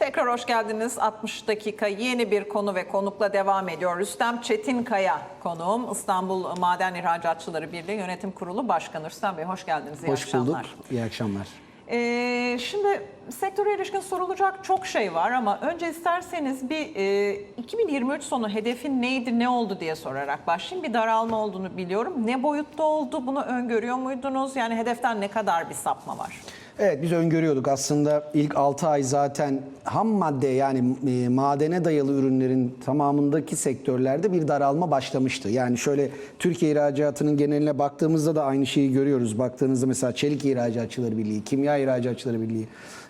Tekrar hoş geldiniz. 60 dakika yeni bir konu ve konukla devam ediyor. Rüstem Çetinkaya konuğum. İstanbul Maden İhracatçıları Birliği Yönetim Kurulu Başkanı. Rüstem Bey hoş geldiniz. İyi Hoş akşamlar. bulduk. İyi akşamlar. Ee, şimdi sektöre ilişkin sorulacak çok şey var ama önce isterseniz bir e, 2023 sonu hedefin neydi, ne oldu diye sorarak başlayayım. Bir daralma olduğunu biliyorum. Ne boyutta oldu? Bunu öngörüyor muydunuz? Yani hedeften ne kadar bir sapma var? Evet biz öngörüyorduk aslında ilk 6 ay zaten ham madde yani e, madene dayalı ürünlerin tamamındaki sektörlerde bir daralma başlamıştı. Yani şöyle Türkiye ihracatının geneline baktığımızda da aynı şeyi görüyoruz. Baktığınızda mesela Çelik İhracatçıları Birliği, Kimya İhracatçıları Birliği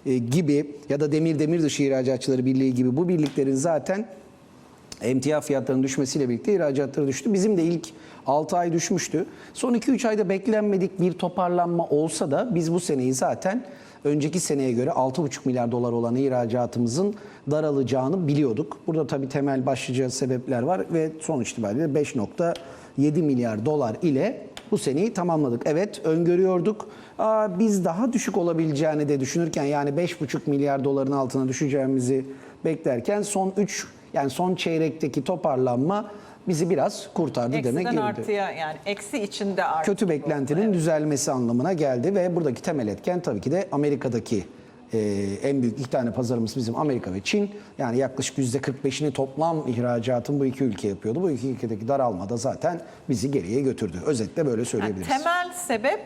e, gibi ya da Demir Demir Dışı İhracatçıları Birliği gibi bu birliklerin zaten emtia fiyatlarının düşmesiyle birlikte ihracatları düştü. Bizim de ilk 6 ay düşmüştü. Son 2-3 ayda beklenmedik bir toparlanma olsa da biz bu seneyi zaten önceki seneye göre 6,5 milyar dolar olan ihracatımızın daralacağını biliyorduk. Burada tabii temel başlıca sebepler var ve sonuç itibariyle 5.7 milyar dolar ile bu seneyi tamamladık. Evet öngörüyorduk. Aa, biz daha düşük olabileceğini de düşünürken yani 5,5 milyar doların altına düşeceğimizi beklerken son 3 yani son çeyrekteki toparlanma bizi biraz kurtardı demek Eksiden gerekiyor. artıya yani eksi içinde artı. Kötü beklentinin düzelmesi anlamına geldi ve buradaki temel etken tabii ki de Amerika'daki e, en büyük iki tane pazarımız bizim Amerika ve Çin. Yani yaklaşık %45'ini toplam ihracatın bu iki ülke yapıyordu. Bu iki ülkedeki daralma da zaten bizi geriye götürdü. Özetle böyle Yani söyleyebiliriz. temel sebep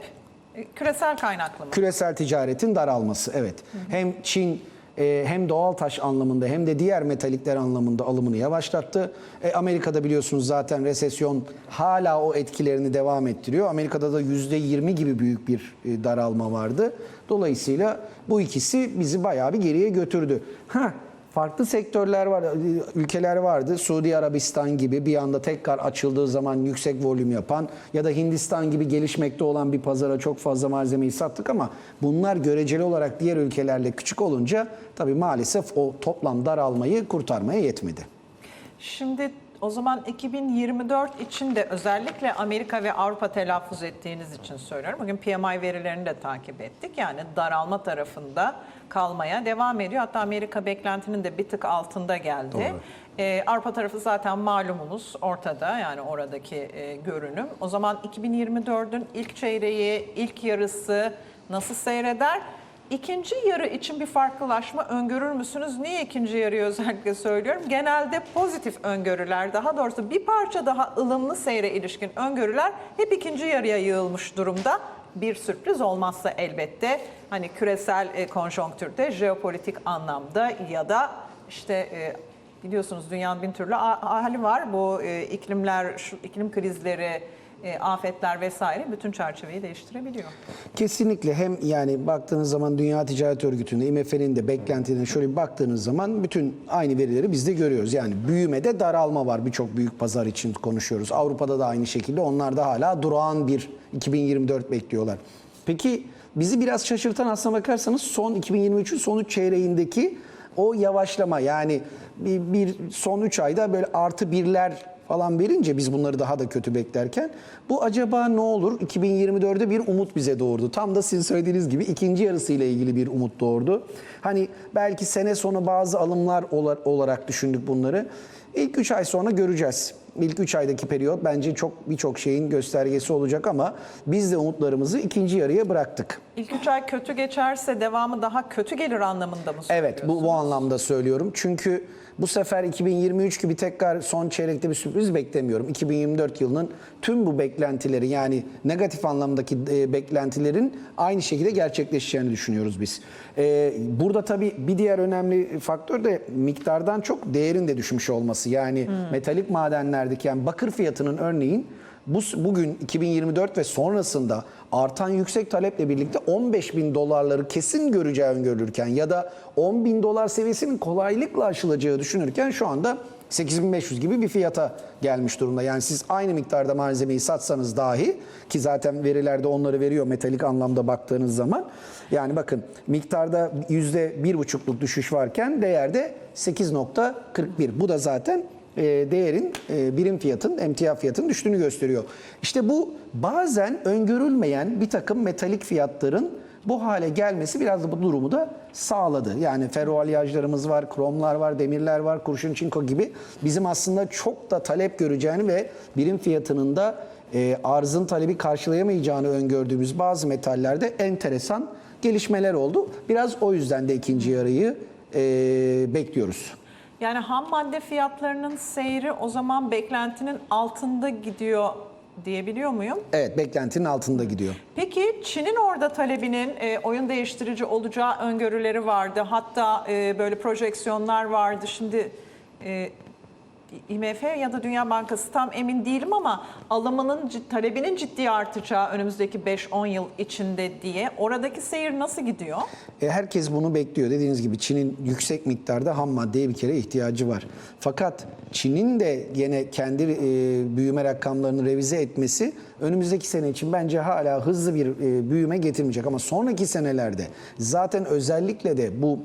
e, küresel kaynaklı mı? Küresel ticaretin daralması evet. Hem Çin e, hem doğal taş anlamında hem de diğer metalikler anlamında alımını yavaşlattı. E, Amerika'da biliyorsunuz zaten resesyon hala o etkilerini devam ettiriyor. Amerika'da da %20 gibi büyük bir e, daralma vardı. Dolayısıyla bu ikisi bizi bayağı bir geriye götürdü. Ha Farklı sektörler var, ülkeler vardı. Suudi Arabistan gibi bir anda tekrar açıldığı zaman yüksek volüm yapan ya da Hindistan gibi gelişmekte olan bir pazara çok fazla malzemeyi sattık ama bunlar göreceli olarak diğer ülkelerle küçük olunca tabii maalesef o toplam daralmayı kurtarmaya yetmedi. Şimdi o zaman 2024 için de özellikle Amerika ve Avrupa telaffuz ettiğiniz için söylüyorum. Bugün PMI verilerini de takip ettik. Yani daralma tarafında kalmaya devam ediyor. Hatta Amerika beklentinin de bir tık altında geldi. Doğru. Ee, Avrupa tarafı zaten malumumuz ortada yani oradaki e, görünüm. O zaman 2024'ün ilk çeyreği, ilk yarısı nasıl seyreder? İkinci yarı için bir farklılaşma öngörür müsünüz? Niye ikinci yarıyı özellikle söylüyorum? Genelde pozitif öngörüler, daha doğrusu bir parça daha ılımlı seyre ilişkin öngörüler hep ikinci yarıya yığılmış durumda. Bir sürpriz olmazsa elbette hani küresel e, konjonktürde, jeopolitik anlamda ya da işte e, biliyorsunuz dünyanın bin türlü hali var. Bu e, iklimler, şu iklim krizleri, e, afetler vesaire bütün çerçeveyi değiştirebiliyor. Kesinlikle hem yani baktığınız zaman Dünya Ticaret Örgütü'nde IMF'nin de beklentilerine şöyle bir baktığınız zaman bütün aynı verileri biz de görüyoruz. Yani büyümede daralma var birçok büyük pazar için konuşuyoruz. Avrupa'da da aynı şekilde onlar da hala durağan bir 2024 bekliyorlar. Peki bizi biraz şaşırtan aslına bakarsanız son 2023'ün son 3 çeyreğindeki o yavaşlama yani bir, bir son 3 ayda böyle artı birler falan verince biz bunları daha da kötü beklerken bu acaba ne olur? 2024'de bir umut bize doğurdu. Tam da sizin söylediğiniz gibi ikinci yarısıyla ilgili bir umut doğurdu. Hani belki sene sonu bazı alımlar ola- olarak düşündük bunları. İlk 3 ay sonra göreceğiz. İlk 3 aydaki periyot bence çok birçok şeyin göstergesi olacak ama biz de umutlarımızı ikinci yarıya bıraktık. İlk üç ay kötü geçerse devamı daha kötü gelir anlamında mı Evet bu, söylüyorsunuz? bu anlamda söylüyorum. Çünkü bu sefer 2023 gibi tekrar son çeyrekte bir sürpriz beklemiyorum. 2024 yılının tüm bu beklentileri yani negatif anlamdaki e, beklentilerin aynı şekilde gerçekleşeceğini düşünüyoruz biz. E, burada tabii bir diğer önemli faktör de miktardan çok değerin de düşmüş olması. Yani metalik madenlerdeki yani bakır fiyatının örneğin bu bugün 2024 ve sonrasında artan yüksek taleple birlikte 15 bin dolarları kesin göreceği öngörülürken ya da 10 bin dolar seviyesinin kolaylıkla aşılacağı düşünürken şu anda 8500 gibi bir fiyata gelmiş durumda. Yani siz aynı miktarda malzemeyi satsanız dahi ki zaten verilerde onları veriyor metalik anlamda baktığınız zaman. Yani bakın miktarda %1,5'luk düşüş varken değerde 8.41. Bu da zaten e, değerin e, birim fiyatın, emtia fiyatın düştüğünü gösteriyor. İşte bu bazen öngörülmeyen bir takım metalik fiyatların Bu hale gelmesi biraz da bu durumu da sağladı. Yani ferroalyajlarımız var, kromlar var, demirler var, kurşun çinko gibi bizim aslında çok da talep göreceğini ve birim fiyatının da e, arzın talebi karşılayamayacağını öngördüğümüz bazı metallerde enteresan gelişmeler oldu. Biraz o yüzden de ikinci yarıyı e, bekliyoruz. Yani ham madde fiyatlarının seyri o zaman beklentinin altında gidiyor diyebiliyor muyum? Evet, beklentinin altında gidiyor. Peki Çin'in orada talebinin e, oyun değiştirici olacağı öngörüleri vardı. Hatta e, böyle projeksiyonlar vardı. Şimdi e, IMF ya da Dünya Bankası tam emin değilim ama alımının talebinin ciddi artacağı önümüzdeki 5-10 yıl içinde diye. Oradaki seyir nasıl gidiyor? E, herkes bunu bekliyor. Dediğiniz gibi Çin'in yüksek miktarda ham maddeye bir kere ihtiyacı var. Fakat Çin'in de gene kendi e, büyüme rakamlarını revize etmesi önümüzdeki sene için bence hala hızlı bir e, büyüme getirmeyecek. Ama sonraki senelerde zaten özellikle de bu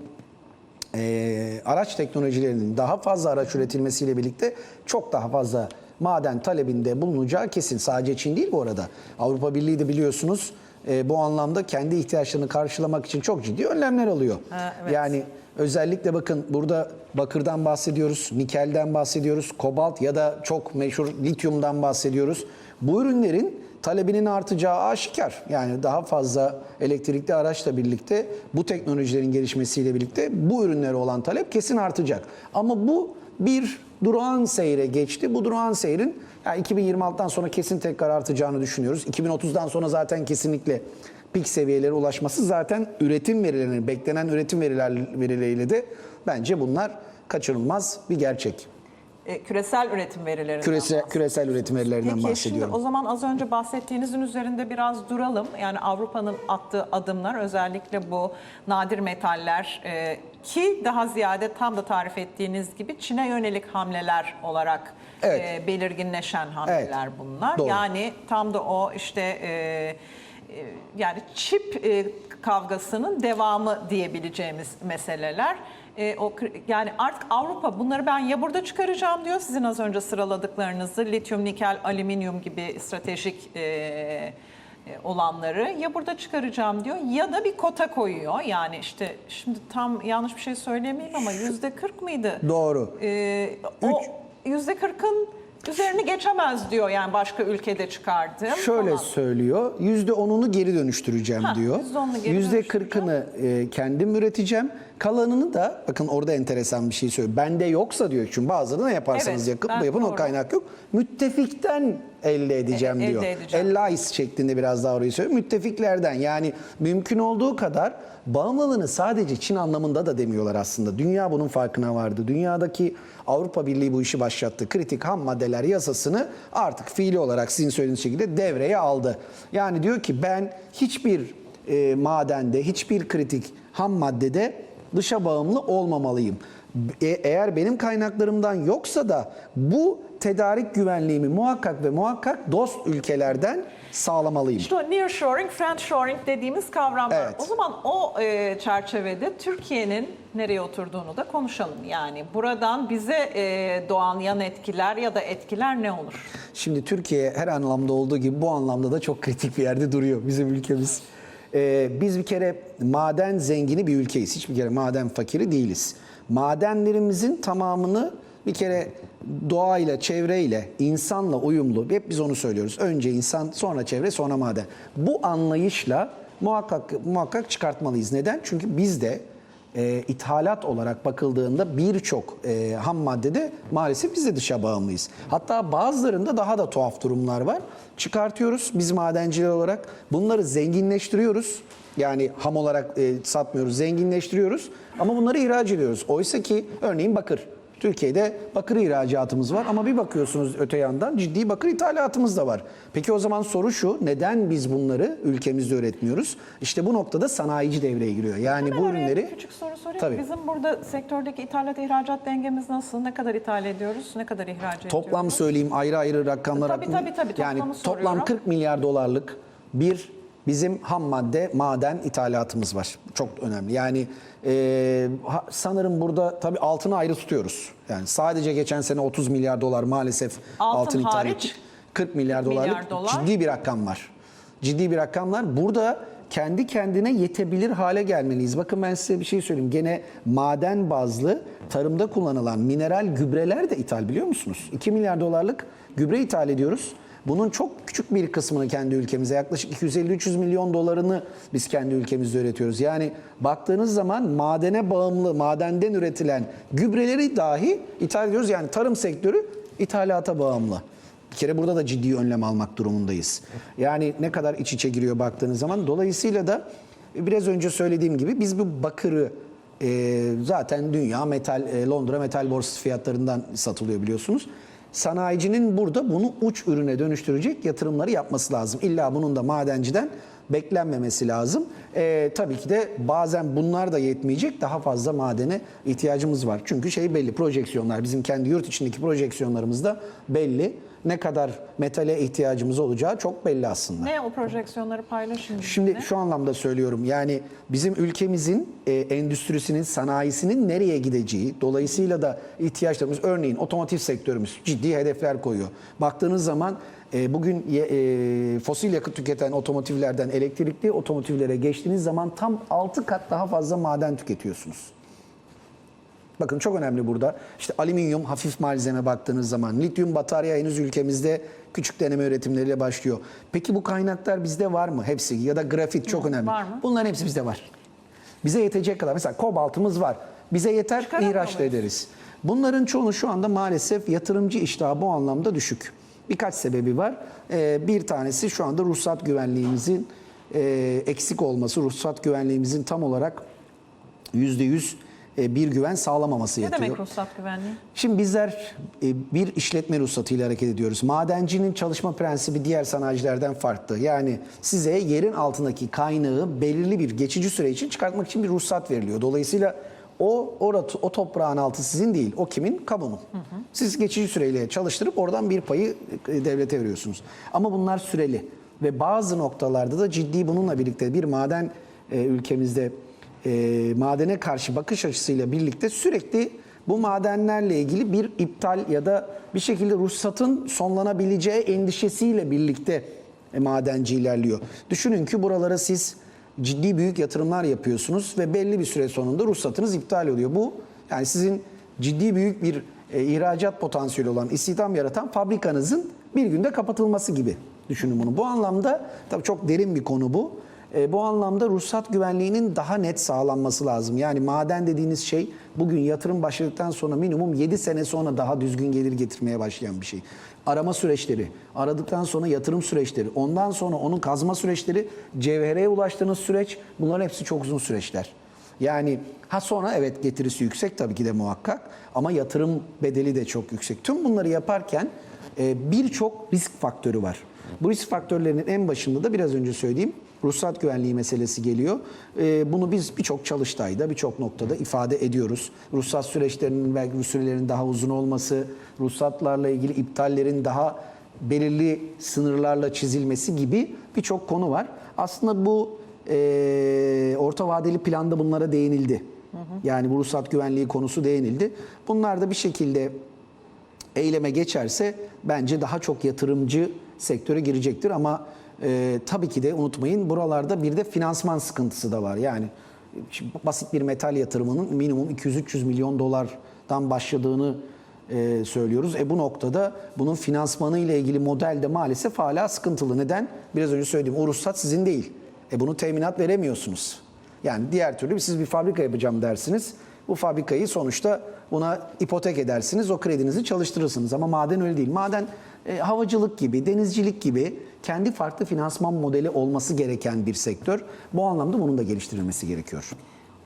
e, araç teknolojilerinin daha fazla araç üretilmesiyle birlikte çok daha fazla maden talebinde bulunacağı kesin. Sadece Çin değil bu arada. Avrupa Birliği de biliyorsunuz e, bu anlamda kendi ihtiyaçlarını karşılamak için çok ciddi önlemler alıyor. Ha, evet. Yani özellikle bakın burada bakırdan bahsediyoruz, nikelden bahsediyoruz, kobalt ya da çok meşhur lityumdan bahsediyoruz. Bu ürünlerin talebinin artacağı aşikar. Yani daha fazla elektrikli araçla birlikte bu teknolojilerin gelişmesiyle birlikte bu ürünlere olan talep kesin artacak. Ama bu bir durağan seyre geçti. Bu durağan seyrin yani 2026'dan sonra kesin tekrar artacağını düşünüyoruz. 2030'dan sonra zaten kesinlikle pik seviyelere ulaşması zaten üretim verilerinin beklenen üretim veriler, verileriyle de bence bunlar kaçınılmaz bir gerçek. E, küresel üretim verilerinden Küresel, bahsediyoruz. küresel üretim verilerinden Peki bahsediyorum. şimdi o zaman az önce bahsettiğinizin üzerinde biraz duralım. Yani Avrupa'nın attığı adımlar özellikle bu nadir metaller e, ki daha ziyade tam da tarif ettiğiniz gibi Çin'e yönelik hamleler olarak Evet. e, belirginleşen hamleler bunlar. Doğru. Yani tam da o işte e, e, yani çip e, kavgasının devamı diyebileceğimiz meseleler. E, o yani artık Avrupa bunları ben ya burada çıkaracağım diyor sizin az önce sıraladıklarınızı lityum, nikel, alüminyum gibi stratejik e, e, olanları ya burada çıkaracağım diyor ya da bir kota koyuyor. Yani işte şimdi tam yanlış bir şey söylemeyeyim ama yüzde 40 mıydı? Doğru. Ee, o yüzde kırkın üzerini geçemez diyor yani başka ülkede çıkardığım Şöyle falan. söylüyor. Yüzde onunu geri dönüştüreceğim Ha, diyor. yüzde geri kırkını e, kendim üreteceğim. Kalanını da bakın orada enteresan bir şey söylüyor. Bende yoksa diyor çünkü bazılarını yaparsanız Evet, yakıp ben- yapın o doğru. kaynak yok. Müttefikten elde edeceğim E- elde diyor. edeceğim. Ellais şeklinde biraz daha orayı söylüyor. Müttefiklerden yani mümkün olduğu kadar bağımlılığını sadece Çin anlamında da demiyorlar aslında. Dünya bunun farkına vardı. Dünyadaki Avrupa Birliği bu işi başlattı. Kritik ham maddeler yasasını artık fiili olarak sizin söylediğiniz şekilde devreye aldı. Yani diyor ki ben hiçbir e, madende, hiçbir kritik ham maddede dışa bağımlı olmamalıyım. E- eğer benim kaynaklarımdan yoksa da bu tedarik güvenliğimi muhakkak ve muhakkak dost ülkelerden sağlamalıyım. İşte o nearshoring, friendshoring dediğimiz kavramlar. Evet. O zaman o e, çerçevede Türkiye'nin nereye oturduğunu da konuşalım. Yani buradan bize e, doğan yan etkiler ya da etkiler ne olur? Şimdi Türkiye her anlamda olduğu gibi bu anlamda da çok kritik bir yerde duruyor bizim ülkemiz. Ee, biz bir kere maden zengini bir ülkeyiz. Hiçbir kere maden fakiri değiliz. Madenlerimizin tamamını bir kere doğayla, çevreyle, insanla uyumlu. Hep biz onu söylüyoruz. Önce insan, sonra çevre, sonra maden. Bu anlayışla muhakkak muhakkak çıkartmalıyız. Neden? Çünkü biz de e, ithalat olarak bakıldığında birçok e, ham maddede maalesef biz de dışa bağımlıyız. Hatta bazılarında daha da tuhaf durumlar var. Çıkartıyoruz biz madenciler olarak. Bunları zenginleştiriyoruz. Yani ham olarak e, satmıyoruz, zenginleştiriyoruz. Ama bunları ihraç ediyoruz. Oysa ki örneğin bakır. Türkiye'de bakır ihracatımız var ama bir bakıyorsunuz öte yandan ciddi bakır ithalatımız da var. Peki o zaman soru şu, neden biz bunları ülkemizde üretmiyoruz? İşte bu noktada sanayici devreye giriyor. Yani bu Hemen oraya ürünleri bir küçük soru sorayım. Tabii. Bizim burada sektördeki ithalat ihracat dengemiz nasıl? Ne kadar ithal ediyoruz? Ne kadar ihraç ediyoruz? Toplam söyleyeyim ayrı ayrı rakamlar Tabii, tabii, tabii, Yani toplam soruyorum. 40 milyar dolarlık bir bizim ham madde maden ithalatımız var. Çok önemli. Yani e, sanırım burada tabii altını ayrı tutuyoruz. Yani sadece geçen sene 30 milyar dolar maalesef Altın altın ithal hariç ettik. 40 milyar 40 milyar dolarlık dolar. ciddi bir rakam var. Ciddi bir rakamlar. Burada kendi kendine yetebilir hale gelmeliyiz. Bakın ben size bir şey söyleyeyim. Gene maden bazlı tarımda kullanılan mineral gübreler de ithal biliyor musunuz? 2 milyar dolarlık gübre ithal ediyoruz. Bunun çok küçük bir kısmını kendi ülkemize yaklaşık 250-300 milyon dolarını biz kendi ülkemizde üretiyoruz. Yani baktığınız zaman madene bağımlı, madenden üretilen gübreleri dahi ithal ediyoruz. Yani tarım sektörü ithalata bağımlı. Bir kere burada da ciddi önlem almak durumundayız. Yani ne kadar iç içe giriyor baktığınız zaman. Dolayısıyla da biraz önce söylediğim gibi biz bu bakırı e, zaten dünya metal e, Londra metal borsası fiyatlarından satılıyor biliyorsunuz. Sanayicinin burada bunu uç ürüne dönüştürecek yatırımları yapması lazım. İlla bunun da madenciden beklenmemesi lazım. E, tabii ki de bazen bunlar da yetmeyecek. Daha fazla madene ihtiyacımız var. Çünkü şey belli projeksiyonlar bizim kendi yurt içindeki projeksiyonlarımız da belli. Ne kadar metale ihtiyacımız olacağı çok belli aslında. Ne o projeksiyonları paylaşın. Şimdi bizimle. şu anlamda söylüyorum yani bizim ülkemizin e, endüstrisinin, sanayisinin nereye gideceği, dolayısıyla da ihtiyaçlarımız örneğin otomotiv sektörümüz ciddi hedefler koyuyor. Baktığınız zaman e, bugün e, fosil yakıt tüketen otomotivlerden elektrikli otomotivlere geçtiğiniz zaman tam 6 kat daha fazla maden tüketiyorsunuz. Bakın çok önemli burada. İşte alüminyum hafif malzeme baktığınız zaman lityum batarya henüz ülkemizde küçük deneme üretimleriyle başlıyor. Peki bu kaynaklar bizde var mı? Hepsi ya da grafit çok önemli. var mı? Bunların hepsi bizde var. Bize yetecek kadar mesela kobaltımız var. Bize yeter Çıkaramıyor ihraç da muyuz? ederiz. Bunların çoğunu şu anda maalesef yatırımcı iştahı bu anlamda düşük. Birkaç sebebi var. Ee, bir tanesi şu anda ruhsat güvenliğimizin e, eksik olması, ruhsat güvenliğimizin tam olarak %100 e, bir güven sağlamaması ne yatıyor. demek ruhsat güvenliği? Şimdi bizler e, bir işletme ruhsatıyla hareket ediyoruz. Madencinin çalışma prensibi diğer sanayicilerden farklı. Yani size yerin altındaki kaynağı belirli bir geçici süre için çıkartmak için bir ruhsat veriliyor. Dolayısıyla o orada o toprağın altı sizin değil. O kimin? Kamunun. Siz geçici süreyle çalıştırıp oradan bir payı e, devlete veriyorsunuz. Ama bunlar süreli ve bazı noktalarda da ciddi bununla birlikte bir maden e, ülkemizde e, madene karşı bakış açısıyla birlikte sürekli bu madenlerle ilgili bir iptal ya da bir şekilde ruhsatın sonlanabileceği endişesiyle birlikte e, madenci ilerliyor. Düşünün ki buralara siz ciddi büyük yatırımlar yapıyorsunuz ve belli bir süre sonunda ruhsatınız iptal oluyor. Bu yani sizin ciddi büyük bir e, ihracat potansiyeli olan, istihdam yaratan fabrikanızın bir günde kapatılması gibi düşünün bunu. Bu anlamda tabii çok derin bir konu bu. E, bu anlamda ruhsat güvenliğinin daha net sağlanması lazım. Yani maden dediğiniz şey bugün yatırım başladıktan sonra minimum 7 sene sonra daha düzgün gelir getirmeye başlayan bir şey. Arama süreçleri, aradıktan sonra yatırım süreçleri, ondan sonra onun kazma süreçleri, cevhereye ulaştığınız süreç bunların hepsi çok uzun süreçler. Yani ha sonra evet getirisi yüksek tabii ki de muhakkak ama yatırım bedeli de çok yüksek. Tüm bunları yaparken e, birçok risk faktörü var. Bu risk faktörlerinin en başında da biraz önce söylediğim ruhsat güvenliği meselesi geliyor. E, bunu biz birçok çalıştayda, birçok noktada ifade ediyoruz. Ruhsat süreçlerinin belki sürelerin daha uzun olması, ruhsatlarla ilgili iptallerin daha belirli sınırlarla çizilmesi gibi birçok konu var. Aslında bu e, orta vadeli planda bunlara değinildi. Yani bu ruhsat güvenliği konusu değinildi. Bunlar da bir şekilde eyleme geçerse bence daha çok yatırımcı sektöre girecektir ama e, tabii ki de unutmayın buralarda bir de finansman sıkıntısı da var. Yani basit bir metal yatırımının minimum 200-300 milyon dolardan başladığını e, söylüyoruz. E bu noktada bunun finansmanı ile ilgili model de maalesef hala sıkıntılı. Neden? Biraz önce söylediğim o ruhsat sizin değil. E bunu teminat veremiyorsunuz. Yani diğer türlü siz bir fabrika yapacağım dersiniz. Bu fabrikayı sonuçta buna ipotek edersiniz, o kredinizi çalıştırırsınız. Ama maden öyle değil. Maden e, havacılık gibi, denizcilik gibi kendi farklı finansman modeli olması gereken bir sektör. Bu anlamda bunun da geliştirilmesi gerekiyor.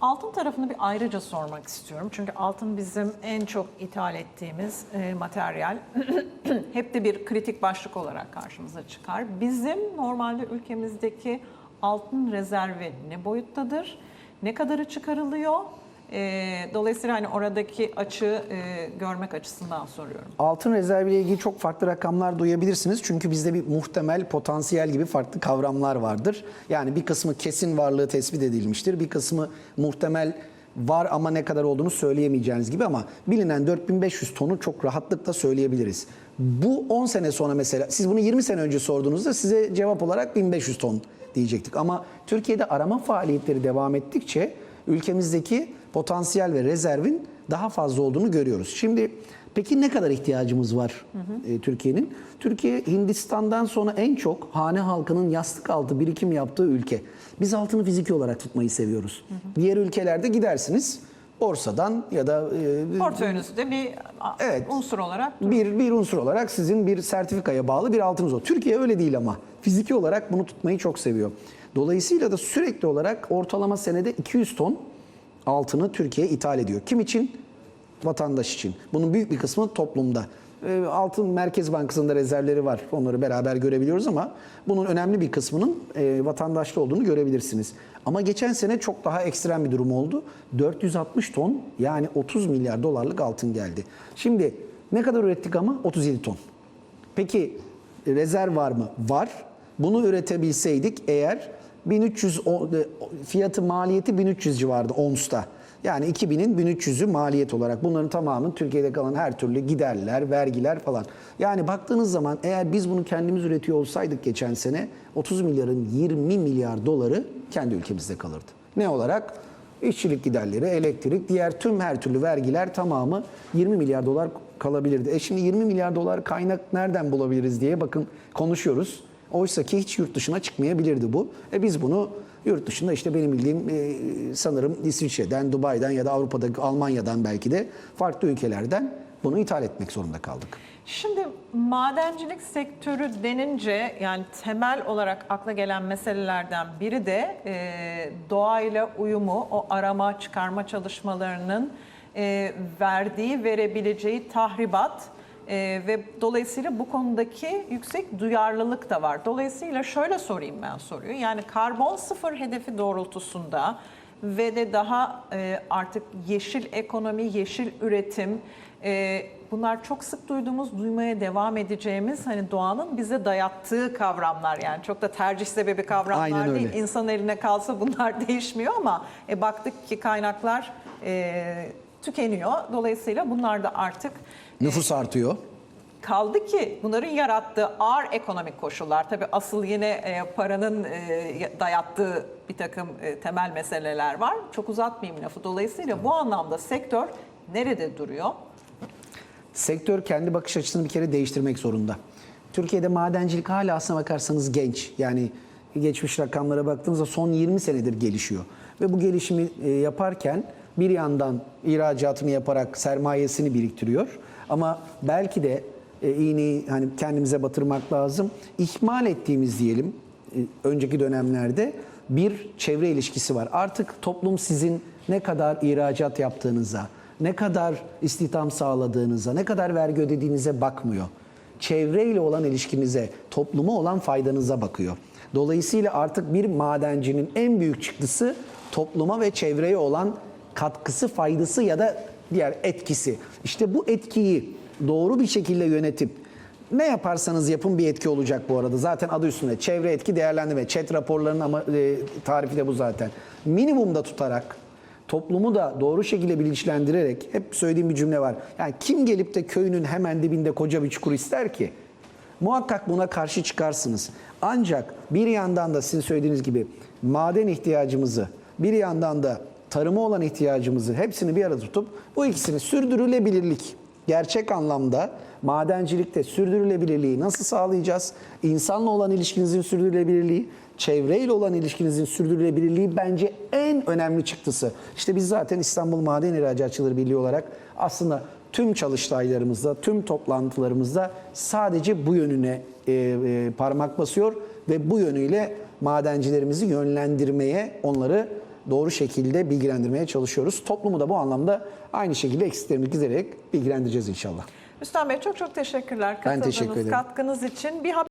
Altın tarafını bir ayrıca sormak istiyorum. Çünkü altın bizim en çok ithal ettiğimiz e, materyal. Hep de bir kritik başlık olarak karşımıza çıkar. Bizim normalde ülkemizdeki altın rezervi ne boyuttadır? Ne kadarı çıkarılıyor? E, dolayısıyla hani oradaki açığı e, görmek açısından soruyorum. Altın rezerviyle ilgili çok farklı rakamlar duyabilirsiniz. Çünkü bizde bir muhtemel, potansiyel gibi farklı kavramlar vardır. Yani bir kısmı kesin varlığı tespit edilmiştir. Bir kısmı muhtemel var ama ne kadar olduğunu söyleyemeyeceğiniz gibi ama bilinen 4500 tonu çok rahatlıkla söyleyebiliriz. Bu 10 sene sonra mesela siz bunu 20 sene önce sorduğunuzda size cevap olarak 1500 ton diyecektik. Ama Türkiye'de arama faaliyetleri devam ettikçe ülkemizdeki potansiyel ve rezervin daha fazla olduğunu görüyoruz. Şimdi peki ne kadar ihtiyacımız var e, Türkiye'nin? Türkiye Hindistan'dan sonra en çok hane halkının yastık altı birikim yaptığı ülke. Biz altını fiziki olarak tutmayı seviyoruz. Diğer ülkelerde gidersiniz borsadan ya da e, Portföyünüzde bir Evet. unsur olarak bir, bir unsur olarak sizin bir sertifikaya bağlı bir altınız o. Türkiye öyle değil ama. Fiziki olarak bunu tutmayı çok seviyor. Dolayısıyla da sürekli olarak ortalama senede 200 ton altını Türkiye ithal ediyor. Kim için? Vatandaş için. Bunun büyük bir kısmı toplumda. Ee, Altın Merkez Bankası'nda rezervleri var. Onları beraber görebiliyoruz ama bunun önemli bir kısmının e, vatandaşta olduğunu görebilirsiniz. Ama geçen sene çok daha ekstrem bir durum oldu. 460 ton yani 30 milyar dolarlık altın geldi. Şimdi ne kadar ürettik ama? 37 ton. Peki rezerv var mı? Var. Bunu üretebilseydik eğer 1300 o- e, fiyatı maliyeti 1300 civarında onsta. Yani 2000'in 1300'ü maliyet olarak bunların tamamının Türkiye'de kalan her türlü giderler, vergiler falan. Yani baktığınız zaman eğer biz bunu kendimiz üretiyor olsaydık geçen sene 30 milyarın 20 milyar doları kendi ülkemizde kalırdı. Ne olarak? İşçilik giderleri, elektrik, diğer tüm her türlü vergiler tamamı 20 milyar dolar kalabilirdi. E şimdi 20 milyar dolar kaynak nereden bulabiliriz diye bakın konuşuyoruz. Oysa ki hiç yurt dışına çıkmayabilirdi bu. E biz bunu yurt dışında işte benim bildiğim e, sanırım İsviçre'den, Dubai'den ya da Avrupa'daki Almanya'dan belki de farklı ülkelerden bunu ithal etmek zorunda kaldık. Şimdi madencilik sektörü denince yani temel olarak akla gelen meselelerden biri de e, doğayla uyumu, o arama çıkarma çalışmalarının e, verdiği, verebileceği tahribat e, ve dolayısıyla bu konudaki yüksek duyarlılık da var. Dolayısıyla şöyle sorayım ben soruyu. Yani karbon sıfır hedefi doğrultusunda ve de daha e, artık yeşil ekonomi, yeşil üretim, e, bunlar çok sık duyduğumuz, duymaya devam edeceğimiz hani doğanın bize dayattığı kavramlar yani çok da tercih sebebi kavramlar değil. İnsan eline kalsa bunlar değişmiyor ama e, baktık ki kaynaklar e, tükeniyor. Dolayısıyla bunlar da artık Nüfus artıyor. Kaldı ki bunların yarattığı ağır ekonomik koşullar, tabii asıl yine e, paranın e, dayattığı bir takım e, temel meseleler var. Çok uzatmayayım lafı. Dolayısıyla bu anlamda sektör nerede duruyor? Sektör kendi bakış açısını bir kere değiştirmek zorunda. Türkiye'de madencilik hala aslına bakarsanız genç. Yani geçmiş rakamlara baktığımızda son 20 senedir gelişiyor. Ve bu gelişimi e, yaparken bir yandan ihracatını yaparak sermayesini biriktiriyor. Ama belki de e, iğneyi hani kendimize batırmak lazım. İhmal ettiğimiz diyelim e, önceki dönemlerde bir çevre ilişkisi var. Artık toplum sizin ne kadar ihracat yaptığınıza, ne kadar istihdam sağladığınıza, ne kadar vergi ödediğinize bakmıyor. Çevreyle olan ilişkinize, topluma olan faydanıza bakıyor. Dolayısıyla artık bir madencinin en büyük çıktısı topluma ve çevreye olan katkısı, faydası ya da diğer etkisi. İşte bu etkiyi doğru bir şekilde yönetip ne yaparsanız yapın bir etki olacak bu arada. Zaten adı üstünde çevre etki değerlendirme. ÇED raporlarının ama e, tarifi de bu zaten. Minimumda tutarak toplumu da doğru şekilde bilinçlendirerek hep söylediğim bir cümle var. Yani kim gelip de köyünün hemen dibinde koca bir çukur ister ki? Muhakkak buna karşı çıkarsınız. Ancak bir yandan da sizin söylediğiniz gibi maden ihtiyacımızı, bir yandan da tarıma olan ihtiyacımızı hepsini bir arada tutup bu ikisini sürdürülebilirlik, gerçek anlamda madencilikte sürdürülebilirliği nasıl sağlayacağız? İnsanla olan ilişkinizin sürdürülebilirliği, çevreyle olan ilişkinizin sürdürülebilirliği bence en önemli çıktısı. İşte biz zaten İstanbul Maden İhracatçıları Birliği olarak aslında tüm çalıştaylarımızda, tüm toplantılarımızda sadece bu yönüne e, e, parmak basıyor ve bu yönüyle madencilerimizi yönlendirmeye, onları doğru şekilde bilgilendirmeye çalışıyoruz. Toplumu da bu anlamda aynı şekilde eksiklerimizi giderek bilgilendireceğiz inşallah. Rüstem Bey çok çok teşekkürler Ben teşekkür katıldığınız ederim. katkınız için. Bir haber